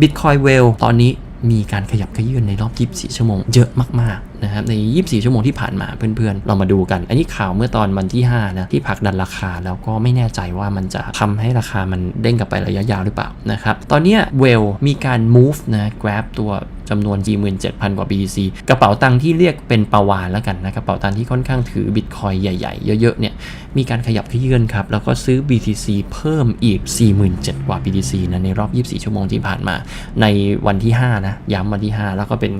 Bitcoin w e l l ตอนนี้มีการขยับขยื่นในรอบ 24 ชั่วโมง เยอะมาก นะครับใน 24 ชั่วโมงที่ผ่านมาเพื่อนๆ เรามาดูกัน อันนี้ข่าวเมื่อตอนวันที่ 5 นะ ที่ผักดันราคาแล้วก็ไม่แน่ใจว่ามันจะทำให้ราคามันเด้งกลับไประยะยาวหรือเปล่านะครับ ตอนนี้ย w e l l มีการ move นะ grab ตัวจำนวน 47,000 กว่า BTC กระเป๋าตังค์ที่เรียกเป็นปาวานแล้วกันนะกระเป๋าตังค์ที่ค่อนข้างถือบิตคอยใหญ่ ๆ เยอะๆเนี่ยมีการขยับขยื่นครับ แล้วก็ซื้อ BTC เพิ่มอีก 47,000 กว่า BTC นะในรอบ 24 ชั่วโมงที่ผ่านมา ในวันที่ 5 นะ ย้ำวันที่ 5 แล้วก็เป็น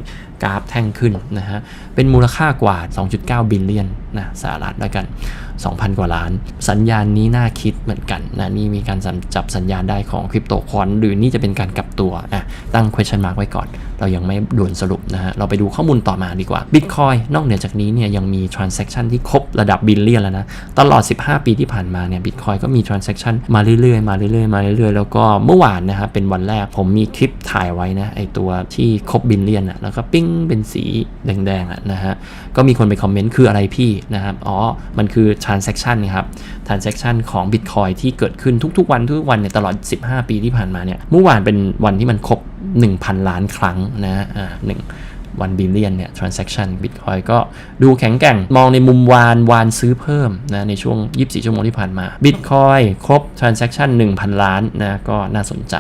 กราฟแท่งขึ้นนะฮะเป็นมูลค่ากว่า 2.9 บิลเลียนนะสหรัฐแล้วกัน 2,000 กว่าล้าน สัญญาณนี้น่าคิดเหมือนกันนะนี่มีการจับสัญญาณได้ของคริปโตคอนหรือนี่จะเป็นการกลับตัวอะตั้ง question mark ไว้ก่อน เรายังไม่ด่วนสรุปนะฮะเราไปดูข้อมูลต่อมาดีกว่า Bitcoin นอกเหนือจากนี้เนี่ยยังมี transaction ที่ครบระดับบิลเลียนแล้วนะ ตลอด 15 ปีที่ผ่านมาเนี่ย Bitcoin ก็มี transaction มาเรื่อยๆ มาเรื่อยๆ มาเรื่อยๆ แล้วก็เมื่อวานนะครับเป็นวันแรกผมมีคลิปถ่ายไว้นะไอตัวที่ครบบิลเลียนอะแล้วก็ปิ้งเป็นสีแดงๆอะนะฮะก็มีคนไปคอมเมนต์คืออะไรพี่นะครับ อ๋อ มันคือ transaction ครับ transaction ของ Bitcoin ที่เกิดขึ้นทุกๆวันทุกๆวันในยตลอด 15 ปีที่ผ่านมาเนี่ย เมื่อวานเป็นวันที่มันครบ 1,000 ล้านครั้งนะ อ่าหนึ่งวันบิลเลียนเนี่ย transaction Bitcoin ก็ดูแข็งแกร่ง มองในมุมวานวานซื้อเพิ่มนะในช่วง 24 ชั่วโมงที่ผ่านมา Bitcoin ครบ transaction 1,000 ล้านนะก็น่าสนใจ